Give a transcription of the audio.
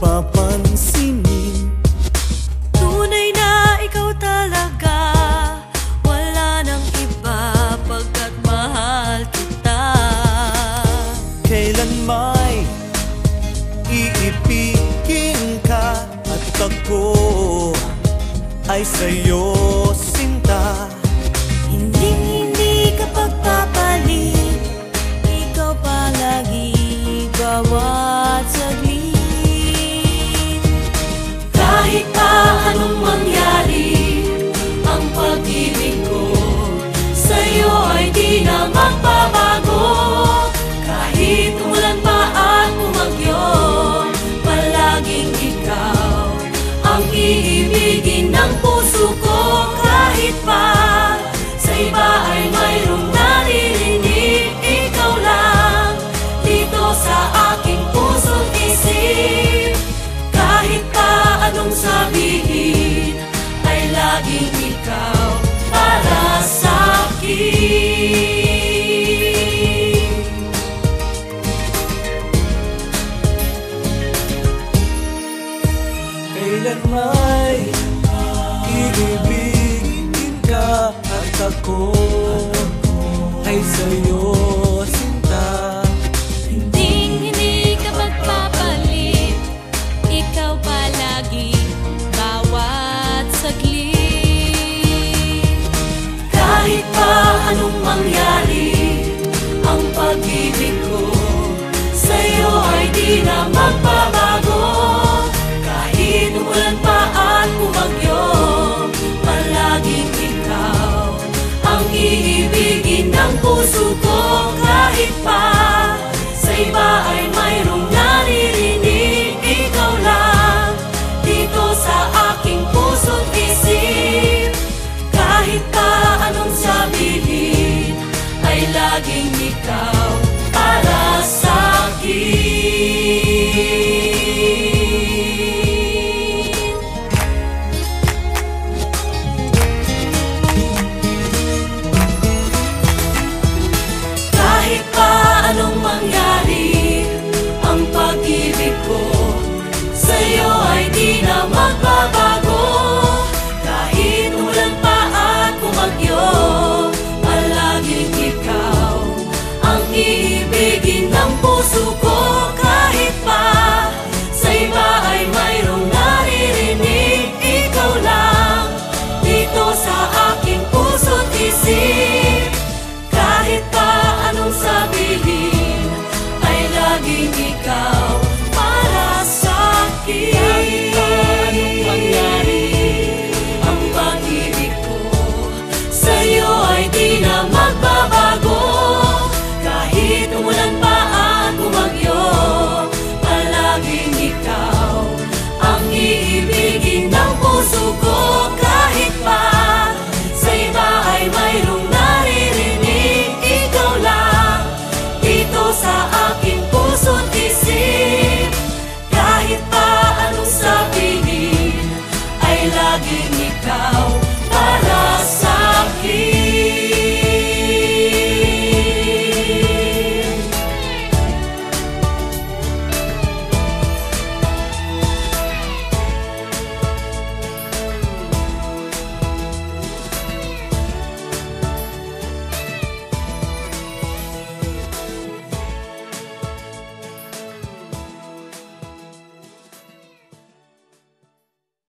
papansinin Tunay na ikaw talaga. Wala nang iba pagkat mahal kita. Kailan may iipigin ka At ako ay sa'yo may iibigin ka at ako ay sa'yo. iibigin ng puso ko kahit pa sa iba ay mayroong naririnig. Ikaw lang dito sa aking puso isip. Kahit pa anong sabihin ay laging ikaw.